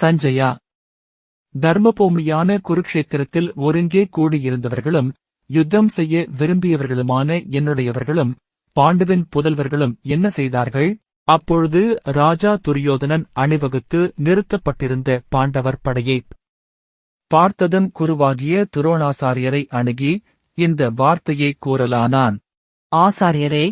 சஞ்சயா. தர்மபூமியான குருக்ஷேத்திரத்தில் ஒருங்கே கூடியிருந்தவர்களும் யுத்தம் செய்ய விரும்பியவர்களுமான என்னுடையவர்களும் பாண்டுவின் புதல்வர்களும் என்ன செய்தார்கள்? அப்பொழுது ராஜா துரியோதனன் அணிவகுத்து நிறுத்தப்பட்டிருந்த பாண்டவர் படையை பார்த்ததும் குருவாகிய துரோணாசாரியரை அணுகி இந்த வார்த்தையை கூறலானான். ஆசாரியரே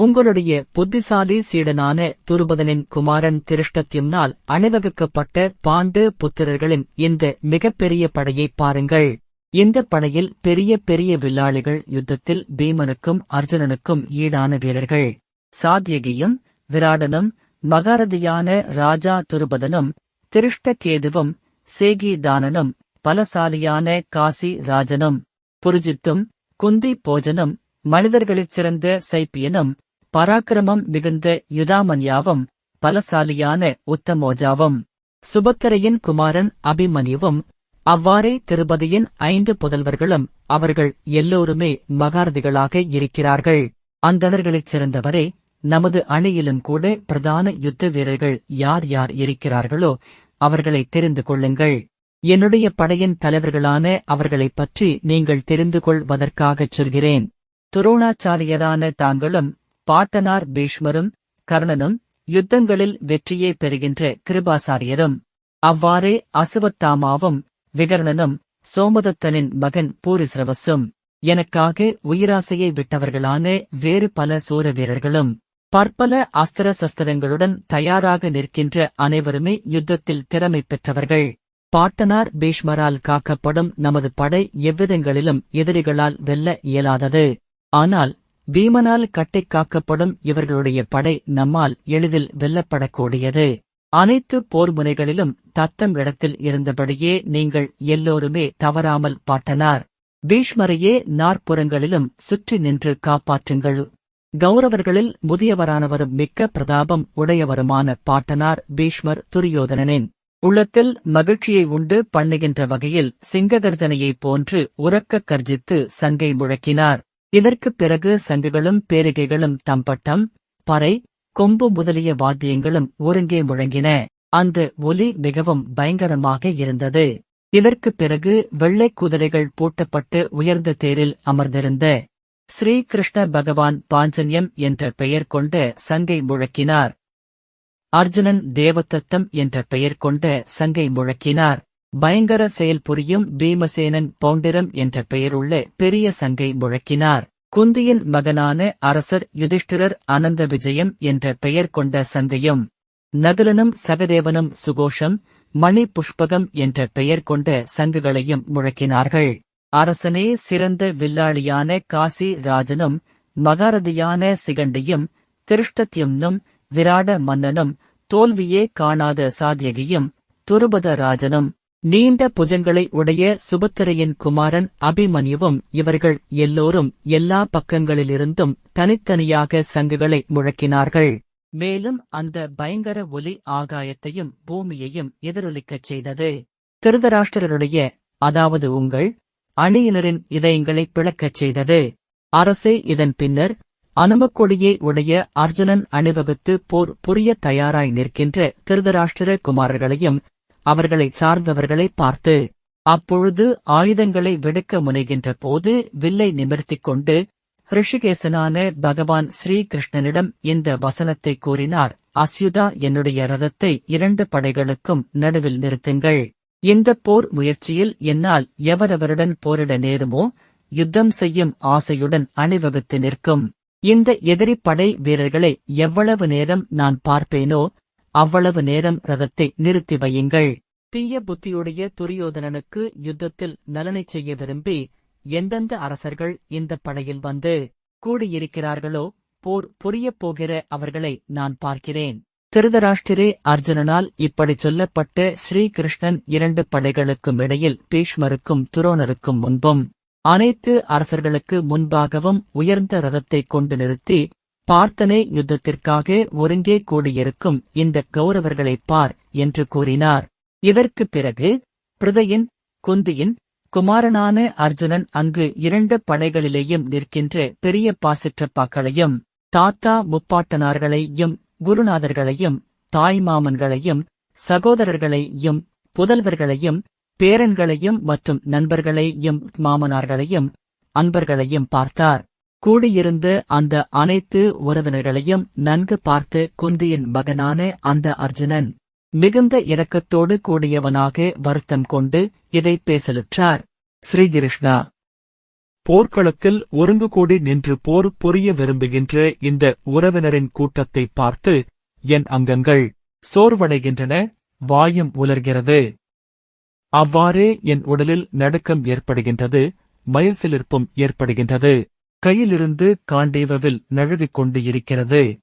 உங்களுடைய புத்திசாலி சீடனான துருபதனின் குமாரன் திருஷ்டத்யும்னால் அணிவகுக்கப்பட்ட பாண்டு புத்திரர்களின் இந்த மிகப்பெரிய படையை பாருங்கள். இந்த படையில் பெரிய பெரிய வில்லாளிகள் யுத்தத்தில் பீமனுக்கும் அர்ஜுனனுக்கும் ஈடான வீரர்கள். சாத்யகியும் விராடனும் மகாரதியான ராஜா துருபதனும் திருஷ்டகேதுவும் சேகிதானனும் பலசாலியான காசி ராஜனும் புருஜித்தும் குந்தி போஜனும் மனிதர்களைச் சிறந்த சைப்பியனும் பராக்கிரமம் மிகுந்த யுதாமன்யாவும் பலசாலியான உத்தமோஜாவும் சுபத்திரையின் குமாரன் அபிமன்யுவும் அவ்வாறே திருபதியின் ஐந்து புதல்வர்களும் அவர்கள் எல்லோருமே மகாரதிகளாக இருக்கிறார்கள். அந்தணர்களைச் சிறந்தவரே நமது அணியிலும் கூட பிரதான யுத்த வீரர்கள் யார் யார் இருக்கிறார்களோ அவர்களை தெரிந்து கொள்ளுங்கள். என்னுடைய படையின் தலைவர்களான அவர்களைப் பற்றி நீங்கள் தெரிந்து கொள்வதற்காகச் சொல்கிறேன். துரோணாச்சாரியரான தாங்களும் பாட்டனார் பீஷ்மரும் கர்ணனும் யுத்தங்களில் வெற்றியே பெறுகின்ற கிருபாசாரியரும். அவ்வாறே அசுவத்தாமாவும் விகர்ணனும் சோமதத்தனின் மகன் பூரிசிரவசும் எனக்காக உயிராசையை விட்டவர்களான வேறு பல சூர வீரர்களும். பற்பல அஸ்திர சஸ்திரங்களுடன் தயாராக நிற்கின்ற அனைவருமே யுத்தத்தில் திறமை பெற்றவர்கள். பாட்டனார் பீஷ்மரால் காக்கப்படும் நமது படை எவ்விதங்களிலும் எதிரிகளால் வெல்ல இயலாதது. ஆனால் பீமனால் கட்டைக் காக்கப்படும் இவர்களுடைய படை நம்மால் எளிதில் வெல்லப்படக்கூடியது. அனைத்து போர் முனைகளிலும் தத்தம் இடத்தில் இருந்தபடியே நீங்கள் எல்லோருமே தவறாமல் பாட்டனார். பீஷ்மரையே நாற்புறங்களிலும் சுற்றி நின்று காப்பாற்றுங்கள். கௌரவர்களில் முதியவரானவரும் மிக்க பிரதாபம் உடையவருமான பாட்டனார் பீஷ்மர் துரியோதனனின். உள்ளத்தில் மகிழ்ச்சியை உண்டு பண்ணுகின்ற வகையில் சிங்ககர்ஜனையைப் போன்று உறக்க கர்ஜித்து சங்கை முழக்கினார். இதற்குப் பிறகு சங்குகளும் பேரிகைகளும் தம்பட்டம் பறை கொம்பு முதலிய வாத்தியங்களும் ஒருங்கே முழங்கின. அந்த ஒலி மிகவும் பயங்கரமாக இருந்தது. இதற்குப் பிறகு வெள்ளைக் குதிரைகள் பூட்டப்பட்டு உயர்ந்த தேரில் அமர்ந்திருந்த. ஸ்ரீ கிருஷ்ண பகவான் பாஞ்சன்யம் என்ற பெயர் கொண்ட சங்கை முழக்கினார். அர்ஜுனன் தேவதத்தம் என்ற பெயர் கொண்ட சங்கை முழக்கினார். பயங்கர செயல் புரியும் பீமசேனன் பௌண்டிரம் என்ற பெயருள்ள பெரிய சங்கை முழக்கினார். குந்தியின் மகனான அரசர் யுதிஷ்டிரர் அனந்த விஜயம் என்ற பெயர் கொண்ட சங்கையும் நகுலனும் சகதேவனும் சுகோஷம் மணி புஷ்பகம் என்ற பெயர் கொண்ட சங்குகளையும் முழக்கினார்கள். அரசனே சிறந்த வில்லாளியான காசி ராஜனும் மகாரதியான சிகண்டியும் திருஷ்டத்யும்னும் விராட மன்னனும் தோல்வியே காணாத சாத்யகியும் துருபத ராஜனும். நீண்ட புஜங்களை உடைய சுபத்திரையின் குமாரன் அபிமன்யுவும் இவர்கள் எல்லோரும் எல்லா பக்கங்களிலிருந்தும் தனித்தனியாக சங்குகளை முழக்கினார்கள். மேலும் அந்த பயங்கர ஒலி ஆகாயத்தையும் பூமியையும் எதிரொலிக்கச் செய்தது. திருதராஷ்டிரருடைய அதாவது உங்கள் அணியினரின் இதயங்களை பிளக்கச் செய்தது. அரசே இதன் பின்னர் அனுமக்கொடியை உடைய அர்ஜுனன் அணிவகுத்து போர் புரிய தயாராய் நிற்கின்ற திருதராஷ்டிர குமாரர்களையும் அவர்களை சார்ந்தவர்களை பார்த்து அப்பொழுது ஆயுதங்களை விடுக்க முனைகின்ற போது வில்லை நிமிர்த்திக் கொண்டு ரிஷிகேசனான பகவான் ஸ்ரீகிருஷ்ணனிடம் இந்த வசனத்தை கூறினார் அஸ்யுதா என்னுடைய ரதத்தை இரண்டு படைகளுக்கும் நடுவில் நிறுத்துங்கள். இந்த போர் முயற்சியில் என்னால் எவரவருடன் போரிட நேருமோ யுத்தம் செய்யும் ஆசையுடன் அணிவகுத்து நிற்கும். இந்த எதிரி படை வீரர்களை எவ்வளவு நேரம் நான் பார்ப்பேனோ அவ்வளவு நேரம் ரதத்தை நிறுத்தி வையுங்கள். தீய புத்தியுடைய துரியோதனனுக்கு யுத்தத்தில் நலனைச் செய்ய விரும்பி எந்தெந்த அரசர்கள் இந்த படையில் வந்து கூடியிருக்கிறார்களோ போர் புரியப் போகிற அவர்களை நான் பார்க்கிறேன். திருதராஷ்டிரே அர்ஜுனனால் இப்படி சொல்லப்பட்ட ஸ்ரீகிருஷ்ணன் இரண்டு படைகளுக்கும் இடையில் பீஷ்மருக்கும் துரோணருக்கும் முன்பும் அனைத்து அரசர்களுக்கு முன்பாகவும் உயர்ந்த ரதத்தைக் கொண்டு நிறுத்தி பார்த்தனே யுத்தத்திற்காக ஒருங்கே கூடியிருக்கும் இந்த கௌரவர்களைப் பார் என்று கூறினார். இதற்குப் பிறகு பிரதையின் குந்தியின் குமாரனான அர்ஜுனன் அங்கு இரண்டு படைகளிலேயும் நிற்கின்ற பெரிய பாசிற்றப்பாக்களையும் தாத்தா முப்பாட்டனார்களையும் குருநாதர்களையும் தாய்மாமன்களையும் சகோதரர்களையும் புதல்வர்களையும் பேரன்களையும் மற்றும் நண்பர்களையும் மாமனார்களையும் அன்பர்களையும் பார்த்தார். கூடியிருந்த அந்த அனைத்து உறவினர்களையும் நன்கு பார்த்து குந்தியின் மகனான அந்த அர்ஜுனன் மிகுந்த இரக்கத்தோடு கூடியவனாக வருத்தம் கொண்டு இதை பேசலுற்றார். ஸ்ரீகிருஷ்ணா போர்க்களத்தில் ஒருங்கு கூடி நின்று போர் புரிய விரும்புகின்ற இந்த உறவினரின் கூட்டத்தை பார்த்து என் அங்கங்கள் சோர்வடைகின்றன வாயும் உலர்கிறது. அவ்வாறே என் உடலில் நடுக்கம் ஏற்படுகின்றது மயசிலிருப்பும் ஏற்படுகின்றது. கையிலிருந்து காண்டேவவில் நழுவிக் கொண்டு இருக்கிறது.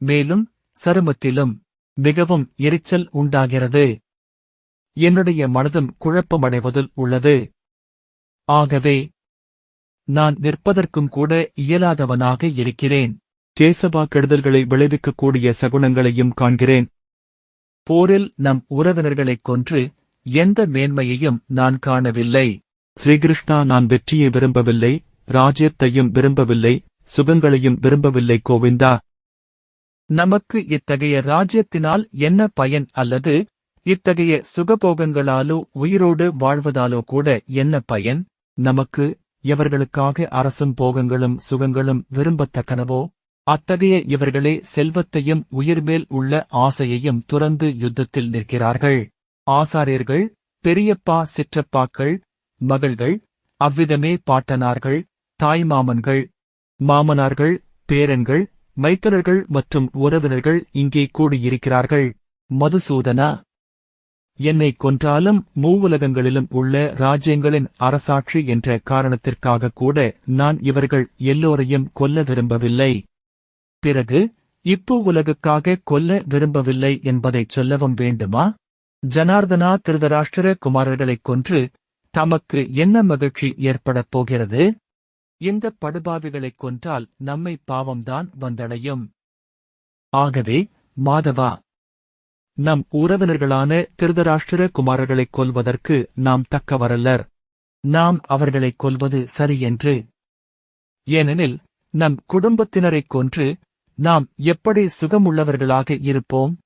மேலும் சருமத்திலும் மிகவும் எரிச்சல் உண்டாகிறது. என்னுடைய மனதும் குழப்பமடைவதில் உள்ளது. ஆகவே நான் நிற்பதற்கும் கூட இயலாதவனாக இருக்கிறேன். தேசபா கெடுதல்களை விளைவிக்கக்கூடிய சகுனங்களையும் காண்கிறேன். போரில் நம் உறவினர்களைக் கொன்று எந்த மேன்மையையும் நான் காணவில்லை. ஸ்ரீகிருஷ்ணா நான் வெற்றியை விரும்பவில்லை. ராஜ்யத்தையும் விரும்பவில்லை சுகங்களையும் விரும்பவில்லை கோவிந்தா. நமக்கு இத்தகைய ராஜ்யத்தினால் என்ன பயன் அல்லது இத்தகைய சுகபோகங்களாலோ உயிரோடு வாழ்வதாலோ கூட என்ன பயன்? நமக்கு எவர்களுக்காக அரசும் போகங்களும் சுகங்களும் விரும்பத்தக்கனவோ? அத்தகைய இவர்களே செல்வத்தையும் உயிர்மேல் உள்ள ஆசையையும் துறந்து யுத்தத்தில் நிற்கிறார்கள். ஆசாரியர்கள் பெரியப்பா சிற்றப்பாக்கள் மகள்கள் அவ்விதமே பாட்டனார்கள். தாய் மாமன்கள் மாமனார்கள் பேரன்கள் மைத்தரர்கள் மற்றும் உறவினர்கள் இங்கே கூடியிருக்கிறார்கள். மதுசூதனா என்னை கொன்றாலும் மூவுலகங்களிலும் உள்ள ராஜ்யங்களின் அரசாட்சி என்ற காரணத்திற்காக கூட நான் இவர்கள் எல்லோரையும் கொல்ல விரும்பவில்லை. பிறகு இப்போ உலகுக்காக கொல்ல விரும்பவில்லை என்பதைச் சொல்லவும் வேண்டுமா? ஜனார்தனா திருதராஷ்டிர குமாரர்களைக் கொன்று தமக்கு என்ன மகிழ்ச்சி ஏற்படப் போகிறது? இந்த படுபாவிகளைக் கொன்றால் நம்மை பாவம்தான் வந்தடையும். ஆகவே மாதவா நம் உறவினர்களான திருதராஷ்டிர குமாரர்களைக் கொல்வதற்கு நாம் தக்கவரல்லர். நாம் அவர்களைக் கொல்வது சரியென்று ஏனெனில் நம் குடும்பத்தினரைக் கொன்று நாம் எப்படி சுகமுள்ளவர்களாக இருப்போம்?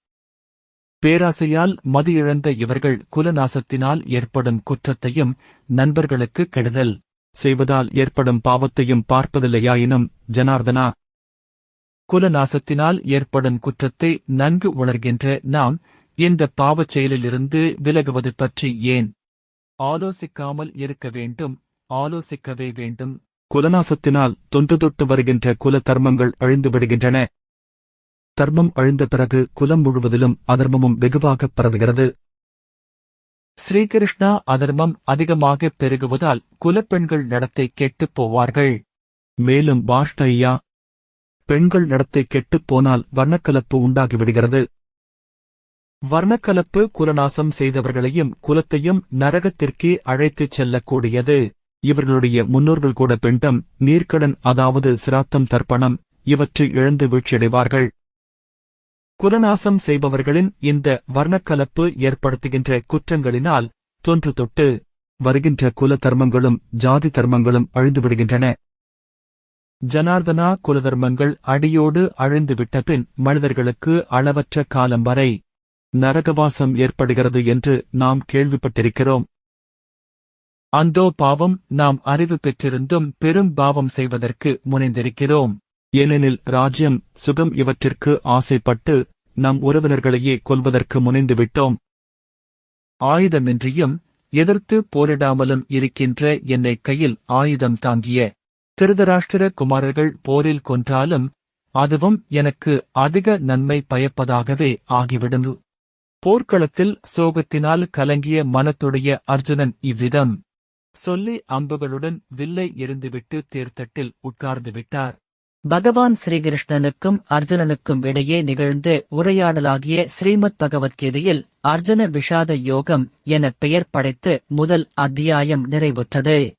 பேராசையால் மதியிழந்த இவர்கள் குலநாசத்தினால் ஏற்படும் குற்றத்தையும் நண்பர்களுக்கு கெடுதல். செய்வதால் ஏற்படும் பாவத்தையும் பார்ப்பதில்லையாயினும் ஜனார்தனா குலநாசத்தினால் ஏற்படும் குற்றத்தை நன்கு உணர்கின்ற நாம் இந்த பாவச் செயலிலிருந்து விலகுவது பற்றி ஏன் ஆலோசிக்காமல் இருக்க வேண்டும் ஆலோசிக்கவே வேண்டும்? குலநாசத்தினால் தொன்று தொட்டு வருகின்ற குல தர்மங்கள் அழிந்து விடுகின்றன. தர்மம் அழிந்த பிறகு குலம் முழுவதிலும் அதர்மமும் வெகுவாகப் பரவுகிறது. ஸ்ரீகிருஷ்ணா அதர்மம் அதிகமாக பெருகுவதால் குலப்பெண்கள் நடத்தை கெட்டுப் போவார்கள். மேலும் பாஷ்டையா பெண்கள் நடத்தை கெட்டுப் போனால் வர்ணக்கலப்பு உண்டாகிவிடுகிறது. வர்ணக்கலப்பு குலநாசம் செய்தவர்களையும் குலத்தையும் நரகத்திற்கே அழைத்துச் செல்லக்கூடியது. இவர்களுடைய முன்னோர்கள் கூட பெண்டம் நீர்க்கடன் அதாவது சிராத்தம் தர்ப்பணம் இவற்றை இழந்து வீழ்ச்சியடைவார்கள். குலநாசம் செய்பவர்களின் இந்த வர்ணக்கலப்பு ஏற்படுத்துகின்ற குற்றங்களினால் தொன்று தொட்டு வருகின்ற குல தர்மங்களும் ஜாதி தர்மங்களும் அழிந்துவிடுகின்றன. ஜனார்தனா குலதர்மங்கள் அடியோடு அழிந்துவிட்ட பின் மனிதர்களுக்கு அளவற்ற காலம் வரை நரகவாசம் ஏற்படுகிறது என்று நாம் கேள்விப்பட்டிருக்கிறோம். அந்தோ பாவம் நாம் அறிவு பெற்றிருந்தும் பெரும் பாவம் செய்வதற்கு முனைந்திருக்கிறோம். ஏனெனில் ராஜ்யம் சுகம் இவற்றிற்கு ஆசைப்பட்டு நம் உறவினர்களையே கொல்வதற்கு முனைந்துவிட்டோம். ஆயுதமின்றியும் எதிர்த்து போரிடாமலும் இருக்கின்ற என்னை கையில் ஆயுதம் தாங்கிய திருதராஷ்டிர குமாரர்கள் போரில் கொன்றாலும் அதுவும் எனக்கு அதிக நன்மை பயப்பதாகவே ஆகிவிடும். போர்க்களத்தில் சோகத்தினால் கலங்கிய மனத்துடைய அர்ஜுனன் இவ்விதம். சொல்லி அம்புகளுடன் வில்லை எரிந்துவிட்டு தேர்தட்டில் உட்கார்ந்து விட்டார் பகவான் ஸ்ரீகிருஷ்ணனுக்கும் அர்ஜுனனுக்கும் இடையே நிகழ்ந்த உரையாடலாகிய ஸ்ரீமத் பகவத்கீதையில் அர்ஜுன விஷாத யோகம் என பெயர் படைத்து முதல் அத்தியாயம் நிறைவுற்றது.